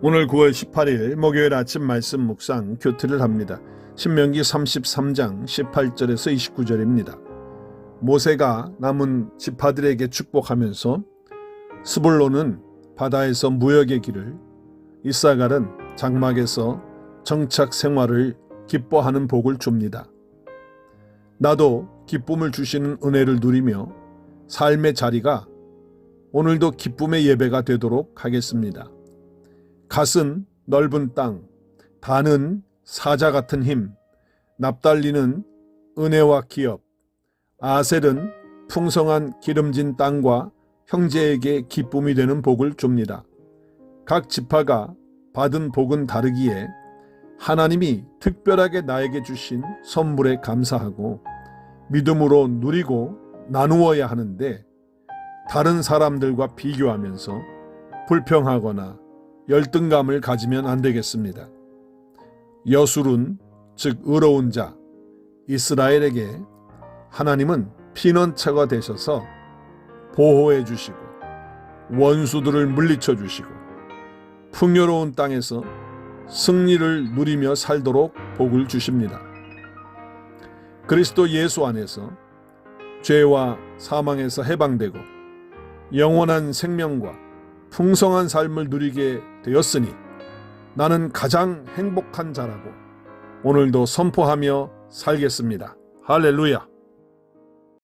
오늘 9월 18일 목요일 아침 말씀 묵상 교틀을 합니다. 신명기 33장 18절에서 29절입니다. 모세가 남은 지파들에게 축복하면서 스불론은 바다에서 무역의 길을 이사갈은 장막에서 정착 생활을 기뻐하는 복을 줍니다. 나도 기쁨을 주시는 은혜를 누리며 삶의 자리가 오늘도 기쁨의 예배가 되도록 하겠습니다. 갓은 넓은 땅, 단은 사자 같은 힘, 납달리는 은혜와 기업, 아셀은 풍성한 기름진 땅과 형제에게 기쁨이 되는 복을 줍니다. 각 지파가 받은 복은 다르기에 하나님이 특별하게 나에게 주신 선물에 감사하고 믿음으로 누리고 나누어야 하는데 다른 사람들과 비교하면서 불평하거나 열등감을 가지면 안 되겠습니다. 여술은 즉 의로운 자 이스라엘에게 하나님은 피난처가 되셔서 보호해 주시고 원수들을 물리쳐 주시고 풍요로운 땅에서 승리를 누리며 살도록 복을 주십니다. 그리스도 예수 안에서 죄와 사망에서 해방되고 영원한 생명과 풍성한 삶을 누리게 되었으니 나는 가장 행복한 자라고 오늘도 선포하며 살겠습니다. 할렐루야.